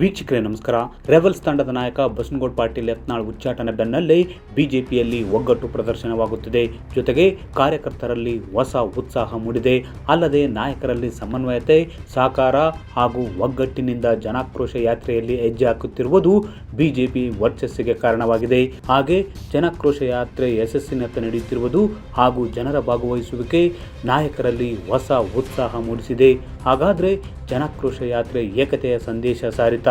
ವೀಕ್ಷಕರೇ, ನಮಸ್ಕಾರ. ರೆಬಲ್ಸ್ ತಂಡದ ನಾಯಕ ಬಸನಗೌಡ ಪಾಟೀಲ್ ಯತ್ನಾಳ್ ಉಚ್ಚಾಟನೆ ಬೆನ್ನಲ್ಲೇ ಬಿಜೆಪಿಯಲ್ಲಿ ಒಗ್ಗಟ್ಟು ಪ್ರದರ್ಶನವಾಗುತ್ತಿದೆ. ಜೊತೆಗೆ ಕಾರ್ಯಕರ್ತರಲ್ಲಿ ಹೊಸ ಉತ್ಸಾಹ ಮೂಡಿದೆ. ಅಲ್ಲದೆ ನಾಯಕರಲ್ಲಿ ಸಮನ್ವಯತೆ, ಸಹಕಾರ ಹಾಗೂ ಒಗ್ಗಟ್ಟಿನಿಂದ ಜನಾಕ್ರೋಶ ಯಾತ್ರೆಯಲ್ಲಿ ಹೆಜ್ಜೆ ಹಾಕುತ್ತಿರುವುದು ಬಿಜೆಪಿ ವರ್ಚಸ್ಸಿಗೆ ಕಾರಣವಾಗಿದೆ. ಹಾಗೆ ಜನಾಕ್ರೋಶ ಯಾತ್ರೆ ಯಶಸ್ಸಿನತ್ತ ನಡೆಯುತ್ತಿರುವುದು ಹಾಗೂ ಜನರ ಭಾಗವಹಿಸುವಿಕೆ ನಾಯಕರಲ್ಲಿ ಹೊಸ ಉತ್ಸಾಹ ಮೂಡಿಸಿದೆ. ಹಾಗಾದರೆ ಜನಾಕ್ರೋಶ ಯಾತ್ರೆ, ಏಕತೆಯ ಸಂದೇಶ ಸಾರಿತ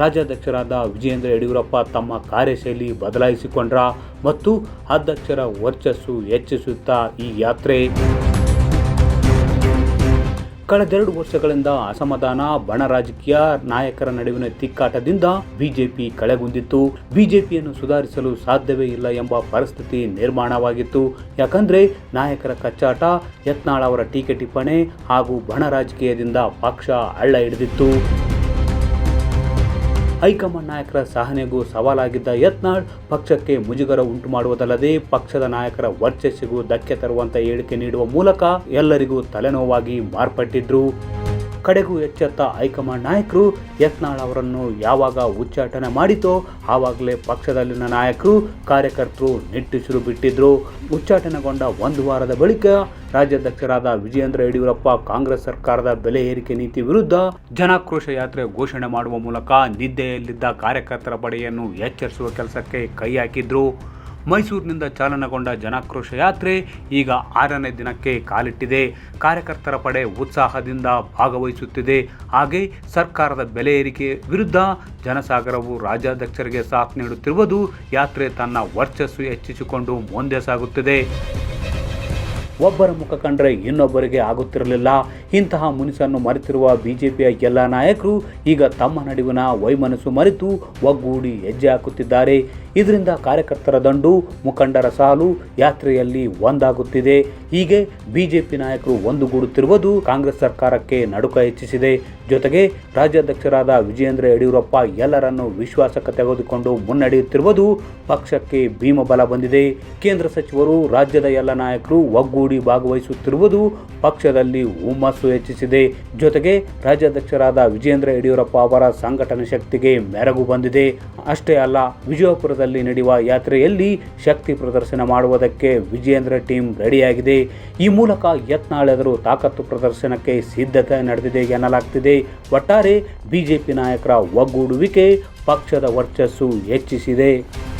ರಾಜ್ಯಾಧ್ಯಕ್ಷರಾದ ವಿಜಯೇಂದ್ರ ಯಡಿಯೂರಪ್ಪ ತಮ್ಮ ಕಾರ್ಯಶೈಲಿ ಬದಲಾಯಿಸಿಕೊಂಡ್ರ ಮತ್ತು ಅಧ್ಯಕ್ಷರ ವರ್ಚಸ್ಸು ಹೆಚ್ಚಿಸುತ್ತಾ ಈ ಯಾತ್ರೆ. ಕಳೆದೆರಡು ವರ್ಷಗಳಿಂದ ಅಸಮಾಧಾನ, ಬಣ ರಾಜಕೀಯ, ನಾಯಕರ ನಡುವಿನ ತಿಕ್ಕಾಟದಿಂದ ಬಿಜೆಪಿ ಕಳೆಗುಂದಿತ್ತು. ಬಿಜೆಪಿಯನ್ನು ಸುಧಾರಿಸಲು ಸಾಧ್ಯವೇ ಇಲ್ಲ ಎಂಬ ಪರಿಸ್ಥಿತಿ ನಿರ್ಮಾಣವಾಗಿತ್ತು. ಯಾಕಂದ್ರೆ ನಾಯಕರ ಕಚ್ಚಾಟ, ಯತ್ನಾಳ ಅವರ ಟೀಕೆ ಟಿಪ್ಪಣಿ ಹಾಗೂ ಬಣ ರಾಜಕೀಯದಿಂದ ಪಕ್ಷ ಹಳ್ಳ ಹಿಡಿದಿತ್ತು. ಹೈಕಮಾಂಡ್ ನಾಯಕರ ಸಹನೆಗೂ ಸವಾಲಾಗಿದ್ದ ಯತ್ನಾಳ್ ಪಕ್ಷಕ್ಕೆ ಮುಜುಗರ ಉಂಟು ಮಾಡುವುದಲ್ಲದೆ ಪಕ್ಷದ ನಾಯಕರ ವರ್ಚಸ್ಸಿಗೂ ಧಕ್ಕೆ ತರುವಂತ ಹೇಳಿಕೆ ನೀಡುವ ಮೂಲಕ ಎಲ್ಲರಿಗೂ ತಲೆನೋವಾಗಿ ಮಾರ್ಪಟ್ಟಿದ್ರು. ಕಡೆಗೂ ಎಚ್ಚೆತ್ತ ಹೈಕಮಾಂಡ್ ನಾಯಕರು. ಯತ್ನಾಳ್ ಅವರನ್ನು ಯಾವಾಗ ಉಚ್ಚಾಟನೆ ಮಾಡಿತೋ ಆವಾಗಲೇ ಪಕ್ಷದಲ್ಲಿನ ನಾಯಕರು, ಕಾರ್ಯಕರ್ತರು ನಿಟ್ಟುಸಿರು ಬಿಟ್ಟಿದ್ರು. ಉಚ್ಚಾಟನೆಗೊಂಡ ಒಂದು ವಾರದ ಬಳಿಕ ರಾಜ್ಯಾಧ್ಯಕ್ಷರಾದ ವಿಜಯೇಂದ್ರ ಯಡಿಯೂರಪ್ಪ ಕಾಂಗ್ರೆಸ್ ಸರ್ಕಾರದ ಬೆಲೆ ಏರಿಕೆ ನೀತಿ ವಿರುದ್ಧ ಜನಾಕ್ರೋಶ ಯಾತ್ರೆ ಘೋಷಣೆ ಮಾಡುವ ಮೂಲಕ ನಿದ್ದೆಯಲ್ಲಿದ್ದ ಕಾರ್ಯಕರ್ತರ ಪಡೆಯನ್ನು ಎಚ್ಚರಿಸುವ ಕೆಲಸಕ್ಕೆ ಕೈ ಹಾಕಿದ್ರು. ಮೈಸೂರಿನಿಂದ ಚಾಲನೆಗೊಂಡ ಜನಾಕ್ರೋಶ ಯಾತ್ರೆ ಈಗ ಆರನೇ ದಿನಕ್ಕೆ ಕಾಲಿಟ್ಟಿದೆ. ಕಾರ್ಯಕರ್ತರ ಪಡೆ ಉತ್ಸಾಹದಿಂದ ಭಾಗವಹಿಸುತ್ತಿದೆ. ಹಾಗೆ ಸರ್ಕಾರದ ಬೆಲೆ ಏರಿಕೆ ವಿರುದ್ಧ ಜನಸಾಗರವು ರಾಜ್ಯಾಧ್ಯಕ್ಷರಿಗೆ ಸಾಥ್ ನೀಡುತ್ತಿರುವುದು ಯಾತ್ರೆ ತನ್ನ ವರ್ಚಸ್ಸು ಹೆಚ್ಚಿಸಿಕೊಂಡು ಮುಂದೆ ಸಾಗುತ್ತಿದೆ. ಒಬ್ಬರ ಮುಖ ಕಂಡ್ರೆ ಇನ್ನೊಬ್ಬರಿಗೆ ಆಗುತ್ತಿರಲಿಲ್ಲ. ಇಂತಹ ಮುನಿಸನ್ನು ಮರೆತಿರುವ ಬಿಜೆಪಿಯ ಎಲ್ಲ ನಾಯಕರು ಈಗ ತಮ್ಮ ನಡುವಿನ ವೈಮನಸ್ಸು ಮರೆತು ಒಗ್ಗೂಡಿ ಹೆಜ್ಜೆ ಹಾಕುತ್ತಿದ್ದಾರೆ. ಇದರಿಂದ ಕಾರ್ಯಕರ್ತರ ದಂಡು, ಮುಖಂಡರ ಸಾಲು ಯಾತ್ರೆಯಲ್ಲಿ ಒಂದಾಗುತ್ತಿದೆ. ಹೀಗೆ ಬಿಜೆಪಿ ನಾಯಕರು ಒಂದುಗೂಡುತ್ತಿರುವುದು ಕಾಂಗ್ರೆಸ್ ಸರ್ಕಾರಕ್ಕೆ ನಡುಕ ಹೆಚ್ಚಿಸಿದೆ. ಜೊತೆಗೆ ರಾಜ್ಯಾಧ್ಯಕ್ಷರಾದ ವಿಜಯೇಂದ್ರ ಯಡಿಯೂರಪ್ಪ ಎಲ್ಲರನ್ನು ವಿಶ್ವಾಸಕ್ಕೆ ತೆಗೆದುಕೊಂಡು ಮುನ್ನಡೆಯುತ್ತಿರುವುದು ಪಕ್ಷಕ್ಕೆ ಭೀಮಬಲ ಬಂದಿದೆ. ಕೇಂದ್ರ ಸಚಿವರು ರಾಜ್ಯದ ಎಲ್ಲ ನಾಯಕರು ಒಗ್ಗೂಡಿ ಭಾಗವಹಿಸುತ್ತಿರುವುದು ಪಕ್ಷದಲ್ಲಿ ಹುಮ್ಮಸ್ಸು ಹೆಚ್ಚಿಸಿದೆ. ಜೊತೆಗೆ ರಾಜ್ಯಾಧ್ಯಕ್ಷರಾದ ವಿಜಯೇಂದ್ರ ಯಡಿಯೂರಪ್ಪ ಅವರ ಸಂಘಟನೆ ಶಕ್ತಿಗೆ ಮೆರಗು ಬಂದಿದೆ. ಅಷ್ಟೇ ಅಲ್ಲ, ವಿಜಯಪುರದಲ್ಲಿ ನಡೆಯುವ ಯಾತ್ರೆಯಲ್ಲಿ ಶಕ್ತಿ ಪ್ರದರ್ಶನ ಮಾಡುವುದಕ್ಕೆ ವಿಜಯೇಂದ್ರ ಟೀಮ್ ರೆಡಿಯಾಗಿದೆ. ಈ ಮೂಲಕ ಯತ್ನಾಳೆದರು ತಾಕತ್ತು ಪ್ರದರ್ಶನಕ್ಕೆ ಸಿದ್ಧತೆ ನಡೆದಿದೆ ಎನ್ನಲಾಗ್ತಿದೆ. ಒಟ್ಟಾರೆ ಬಿಜೆಪಿ ನಾಯಕರ ಒಗ್ಗೂಡುವಿಕೆ ಪಕ್ಷದ ವರ್ಚಸ್ಸು ಹೆಚ್ಚಿಸಿದೆ.